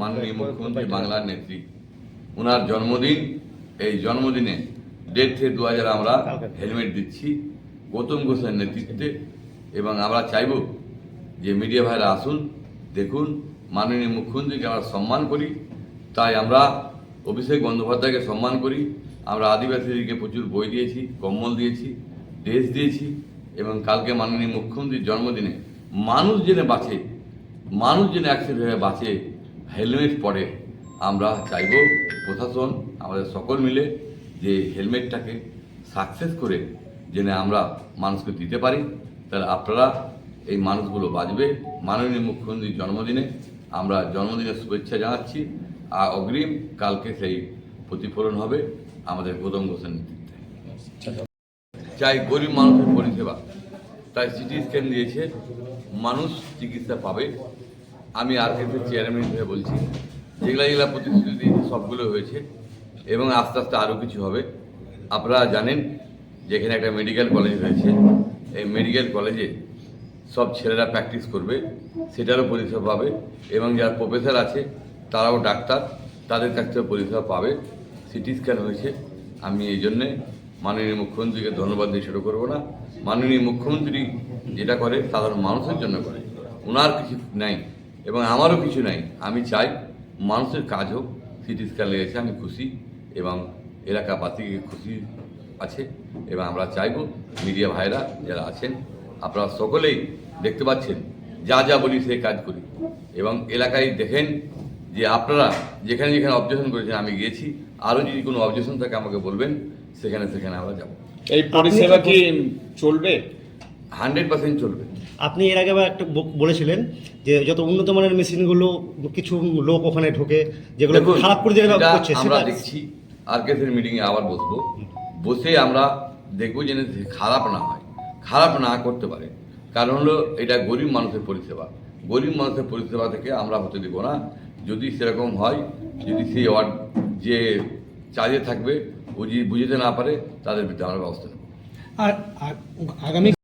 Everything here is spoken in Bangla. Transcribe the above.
মাননীয় মুখ্যমন্ত্রী বাংলার নেত্রী। ওনার জন্মদিন এই জন্মদিনে ডেট থেকে দু হাজার আমরা হেলমেট দিচ্ছি গৌতম ঘোষের নেতৃত্বে। এবং আমরা চাইব যে মিডিয়া ভাইরা আসুন দেখুন মাননীয় মুখ্যমন্ত্রীকে আমরা সম্মান করি। তাই আমরা অভিষেক বন্দ্যোপাধ্যায়কে সম্মান করি। আমরা আদিবাসীদেরকে প্রচুর বই দিয়েছি কম্বল দিয়েছি ড্রেস দিয়েছি। এবং কালকে মাননীয় মুখ্যমন্ত্রীর জন্মদিনে মানুষ জেনে বাঁচে মানুষ যেন অ্যাক্সিডেন্ট হয়ে বাঁচে হেলমেট পরে। আমরা চাইব প্রশাসন, আমাদের সকল মিলে যে হেলমেটটাকে সাকসেস করে যেন আমরা মানুষকে দিতে পারি, তাহলে আপনারা এই মানুষগুলো বাঁচবে। মাননীয় মুখ্যমন্ত্রীর জন্মদিনে আমরা জন্মদিনের শুভেচ্ছা জানাচ্ছি। আর অগ্রিম কালকে সেই প্রতিফলন হবে আমাদের গৌতম ঘোষের নেতৃত্বে। চাই গরিব মানুষের পরিষেবা। তাই সিটি স্ক্যান দিয়েছে। মানুষ চিকিৎসা পাবে। আমি আর কেসের চেয়ারম্যান হিসেবে বলছি, যেগুলা যেগুলা প্রতিশ্রুতি সবগুলো হয়েছে এবং আস্তে আস্তে আরও কিছু হবে। আপনারা জানেন যে এখানে একটা মেডিকেল কলেজ হয়েছে, এই মেডিকেল কলেজে সব ছেলেরা প্র্যাকটিস করবে, সেটারও পরিষেবা পাবে এবং যারা প্রফেসর আছে, তারাও ডাক্তার, তাদের কাছ থেকে পরিষেবা পাবে। সিটি স্ক্যান হয়েছে, আমি এই জন্যে মাননীয় মুখ্যমন্ত্রীকে ধন্যবাদ দিয়ে শুরু করব না। মাননীয় মুখ্যমন্ত্রী যেটা করে সাধারণ মানুষের জন্য করে। ওনার কিছু নাই। এবং আমারও কিছু নাই। আমি চাই মানুষের কাজ হোক সিটি স্ক্যান লেগেছে আমি খুশি এবং এলাকাবাসীকে খুশি আছে এবং আমরা চাইব মিডিয়া ভাইরা যারা আছেন আপনারা সকলেই দেখতে পাচ্ছেন যা যা বলি সেই কাজ করি। এবং এলাকায় দেখেন যে আপনারা যেখানে যেখানে অবজেকশন করেছেন আমি গিয়েছি। আরও যদি কোনো অবজেকশন থাকে আমাকে বলবেন সেখানে সেখানে আমরা যাব। এই পরিষেবা কি চলবে? হান্ড্রেড পার্সেন্ট চলবে। আপনি এর আগে একটা বলেছিলেন যে যত উন্নত মানের মেশিনগুলো কিছু লোক ওখানে ঢোকে যেগুলো খারাপ করে দিয়ে করছে আমরা দেখছি আরকেসের মিটিংয়ে আবার বসবো। বসে আমরা দেখব যেন খারাপ না হয় খারাপ না করতে পারে। কারণ হলো এটা গরিব মানুষের পরিষেবা। গরিব মানুষের পরিষেবা থেকে আমরা হতে দেবো না। যদি সেরকম হয় যদি সেই ওয়ার্ড যে চার্জে থাকবে ও যদি বুঝতে না পারে তাদের বিরুদ্ধে আমরা ব্যবস্থা নেব। আর আগামী